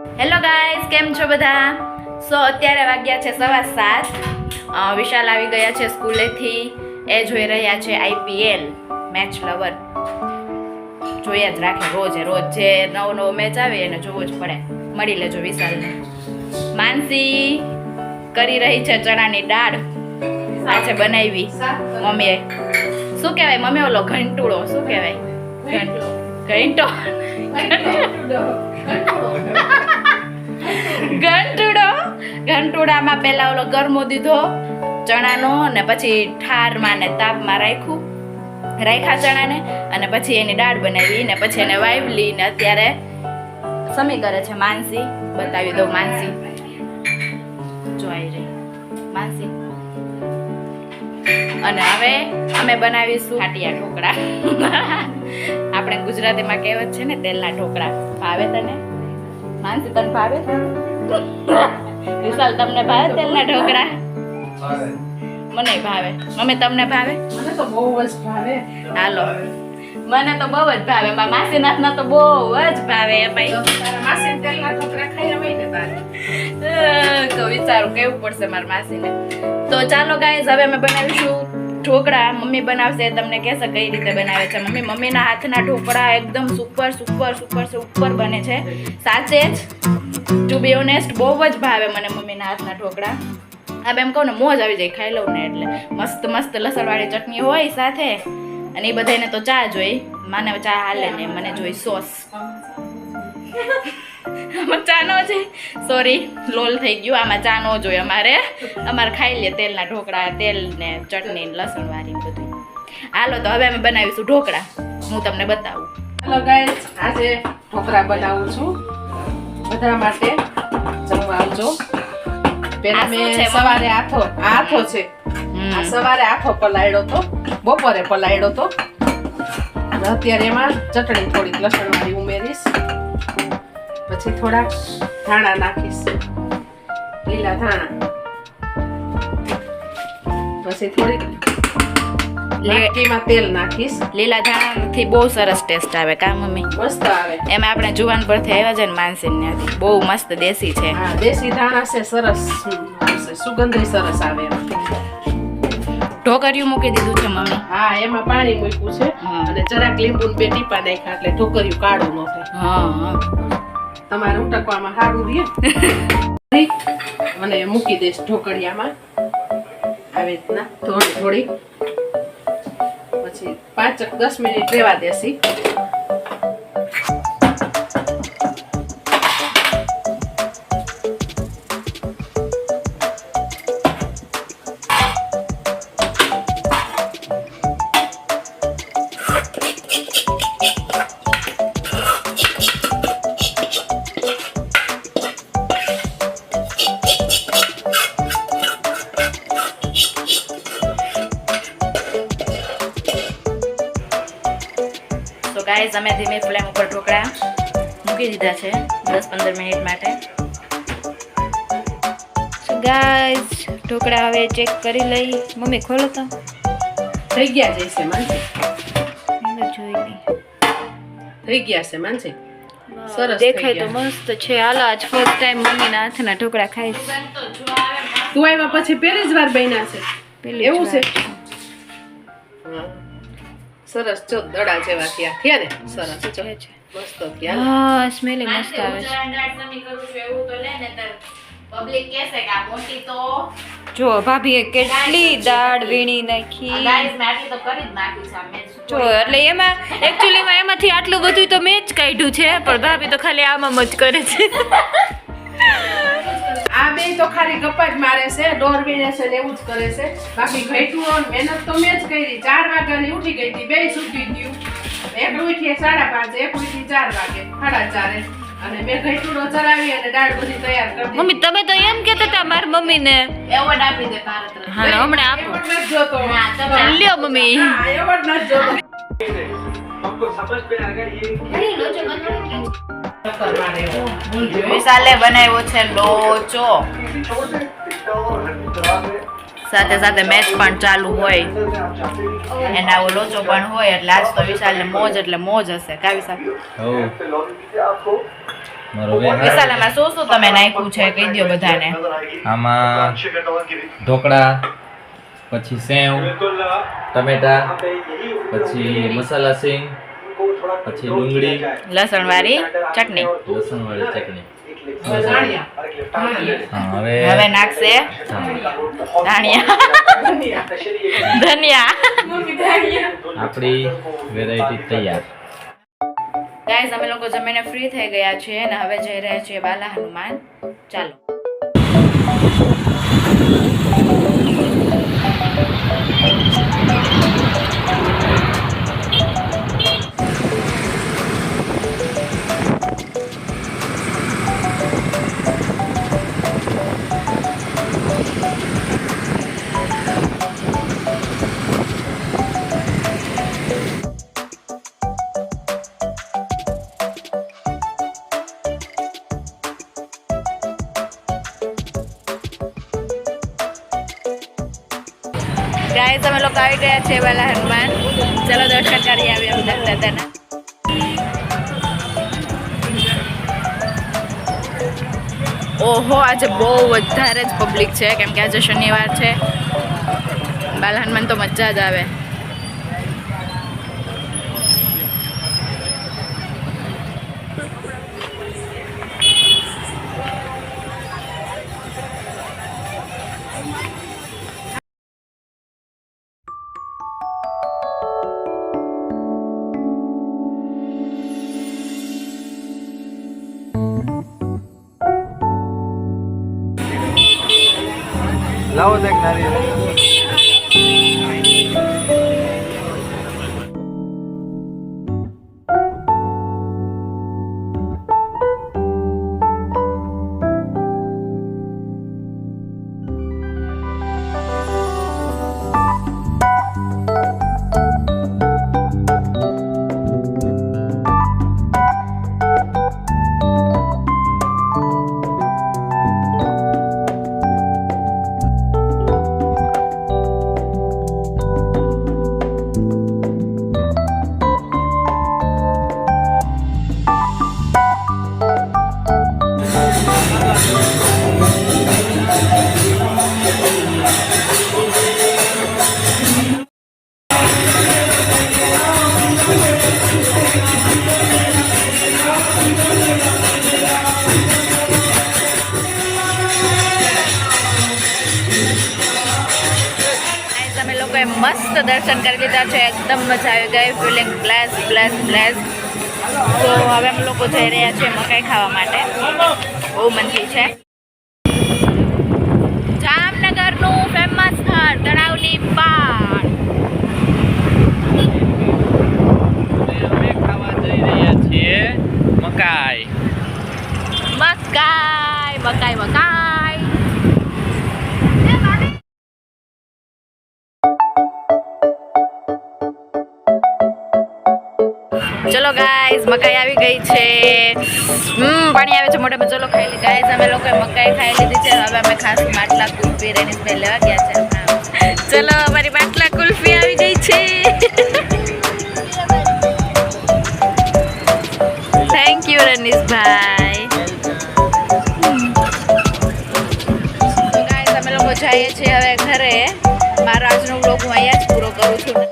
Hello guys કેમ છો બધા? સો અત્યારે વાગ્યા છે સવા સાત. વિશાલ આવી ગયા છે સ્કૂલેથી. એ જોઈ રહ્યા છે આઈપીએલ મેચ લવર. જોયા જ રાખે રોજે રોજ જે નવો નવો મેચ આવે એને જોવો જ પડે. મળી લેજો વિશાલને. માનસી કરી રહી છે ચણાની દાળ. આજે બનાવી. મમ્મીએ. શું કહેવાય? મમ્મી ઓલો ઘંટુડો. શું કહેવાય? ઘંટો. ઘંટુડો? ઘંટુડામાં પહેલા ઓલો ગરમો દીધો, ચણાનો અને પછી ઠારમાં ને તાપમાં રાખ્યું. રાખ્યા ચણાને અને પછી એની દાળ બનાવી ને પછી એને વાવલી ને અત્યારે સમી કરે છે માનસી. બતાવી દઉં માનસી. જોઈ રહી. માનસી. અને હવે અમે બનાવીશું ખાટિયા ઢોકળા. આપણે ગુજરાતીમાં કહેવત છે ને તેલના ઢોકળા. ભાવે તને? માનસી તને ભાવે? વિશાલ તમને ભાવે તેલના ઢોકળા? મને ભાવે. મમ્મી તમને ભાવે? મને તો બહુ જ ભાવે. હાલો. મને તો બહુ જ ભાવે. મારા માસીનાથના તો બહુ જ ભાવે ભાઈ. માસી તેલના ઢોકળા ખાઈ હોય ને તારે. તો વિચારું કેવું પડશે મારા માસીને? તો ચાલો ગાઈઝ હવે અમે બનાવીશું ઢોકળા મમ્મી બનાવશે, તમને કહેશે કઈ રીતે બનાવે છે. મમ્મી, મમ્મીના હાથના ઢોકળા એકદમ સુપર સુપર સુપર સુપર બને છે. સાચે જ ટુ બી ઓનેસ્ટ બહુ જ ભાવે મને મમ્મીના હાથના ઢોકળા. હવે એમ કહું ને, મોજ આવી જાય, ખાઈ લઉં ને એટલે. મસ્ત મસ્ત લસણવાળી ચટણી હોય સાથે, અને એ બધાને તો ચા જોઈ. માને ચા હાલે ને, મને જોઈ, સોસ. આમાં ચા નો છે? સોરી લોલ થઈ ગયું. આમાં ચા નો જોઈએ અમારે. અમારે ખાઈ લે તેલના ઢોકળા તેલ ને ચટણી ને લસણ વાળી બધું હાલો તો હવે અમે બનાવીશું ઢોકળા. હું તમને બતાવું. હેલો ગાઈસ આજે ઢોકળા બનાવું છું. બધા માટે જમવા આવજો. પહેલા મેં સવારે આથો આથો છે. સવારે આથો પલાળ્યો તો બપોરે પલાળ્યો તો અત્યારે એમાં ચટણી થોડીક લસણવાળી ઉમેરીશ પછી થોડા ધાણા નાખીશ. લીલા ધાણા. પછી થોડીક તેલ નાખીશ. લીલા ધાણાથી બહુ સરસ ટેસ્ટ આવે કા મમ્મી? મસ્ત આવે. એમાં આપણે જુવાન પરથી આવ્યા છે ને માનસીન ત્યાંથી. બહુ મસ્ત દેશી છે. હા દેશી ધાણા છે સરસ. સુગંધ સરસ આવે એમાં. ઢોકરિયું મૂકી દીધું છે મમ્મી? હા એમાં પાણી મૂક્યું છે. અને જરાક લીંબુ બે ટીપા નાખ્યા એટલે ઢોકરિયું કાળું ન થાય. હા હા. તમારે ઉટકવામાં સારું રહે. અને મૂકી દઈશ ઢોકળિયામાં. આવી રીતના થોડી થોડી પછી પાંચ દસ મિનિટ રહેવા દેશી. ગાઈઝ અમે ધીમી ફ્લેમ ઉપર ઢોકળા મૂકી દીધા છે દસ પંદર મિનિટ માટે. ગાઈઝ ઢોકળા હવે ચેક કરી લઈ. મમ્મી ખોલો તો. થઈ ગયા જઈશે માનસી જોઈ લઈ થઈ ગયા છે. માનસી સરસ દેખાય તો મસ્ત છે. હાલો આજ ફર્સ્ટ ટાઈમ મમ્મીના હાથના ઢોકળા ખાઈશ. તું આવ્યા પછી પહેલી જ વાર બન્યા છે. એવું છે? હા. સરસ જો દડા જેવા થયા. થયા ને? સરસ. જો. મસ્ત થયા. હા સ્મેલ મસ્ત આવે છે. જો ભાભીએ કેટલી દાળ વીણી નાખી. જો એટલે એમાં એકચ્યુઅલીમાં એમાંથી આટલું બધું તો મેં જ કાઢ્યું છે પણ ભાભી તો ખાલી આમાં જ કરે છે. તો ખાલી ગપ્પા જ મારે છે દોર વીણે છે ને એવું જ કરે છે બાકી ઘેટું મહેનત તો મેં જ કરી ચાર વાગ્યાની ઉઠી ગઈ હતી બે સૂકી ગયું એક ઉઠી સાડા પાંચે એક ઉઠી ચાર વાગે સાડા ચારે અને મેં ઘેટુડો ચલાવી અને દાળ બધી તૈયાર કરી દીધી. મમ્મી તમે તો એમ કહેતા હતા મારી મમ્મીને એવોર્ડ આપી દે ભારત રત્ન. હાલો, હમણાં આપો. એવોર્ડ નથી જોતો. હા, તમે લ્યો, મમ્મી. હા, એવોર્ડ નથી જોતો. हमको समझ में आ गया ये વિશાલે બનાવ્યો છે લોચો. સાથે સાથે મેચ પણ ચાલુ હોય. એના આવો લોચો પણ હોય એટલે આજ તો વિશાલ ને મોજ એટલે મોજ હશે. કા વિશાલ વિશાલ આમાં શું શું તમે નાખ્યું છે? કહી દો બધાને. આમાં ઢોકળા પછી સેવ ટમેટા પછી મસાલા સિંગ પછી ડુંગળી લસણ વાળી ચટણી. લસણ વાળી ચટણી. હવે હવે નાખશે ધાણિયા. ધનિયા. આપણી વેરાયટી તૈયાર. ગાઈઝ અમે લોકો જમીને ફ્રી થઈ ગયા છીએ અને હવે જઈ રહ્યા છીએ બાલા હનુમાન. ચાલો. ગાઈઝ અમે લોકો આવી ગયા છે વાલા હનુમાન. ચલો દર્શન કરી આવીએ બધા દાદાના. ઓહો, આજે બહુ વધારે જ પબ્લિક છે. કેમ કે આજે શનિવાર છે. બાલા હનુમાન તો મજા જ આવે. લાવો દેખ નારિયેળ. મસ્ત દર્શન કરી લીધા છે. એકદમ મજા આવી ગઈ. ફિલિંગ બ્લેસ બ્લેસ બ્લેસ તો હવે અમે લોકો જઈ રહ્યા છીએ મકાઈ ખાવા માટે. બહુ મનથી છે. સ્થળ તળાવની પાર અમે ખાવા જઈ રહ્યા છીએ મકાઈ મકાઈ મકાઈ. મકાઈ ચલો ગાઈઝ મકાઈ આવી ગઈ છે. હમ, પાણી આવે છે મોઢામાં ચલો ખાઈ લીધી. ગાઈઝ અમે લોકોએ મકાઈ ખાઈ લીધી છે. હવે અમે ખાસ માટલા કુલ્ફી રેની સ્મેલ લેવા ગયા છે. ચલો, અમારી બાટલા કુલ્ફી આવી ગઈ છે. થેન્ક યુ રનીશભાઈ. અમે લોકો જઈએ છીએ હવે ઘરે. મારો આજનો બ્લોગ હું અહીંયા જ પૂરો કરું છું.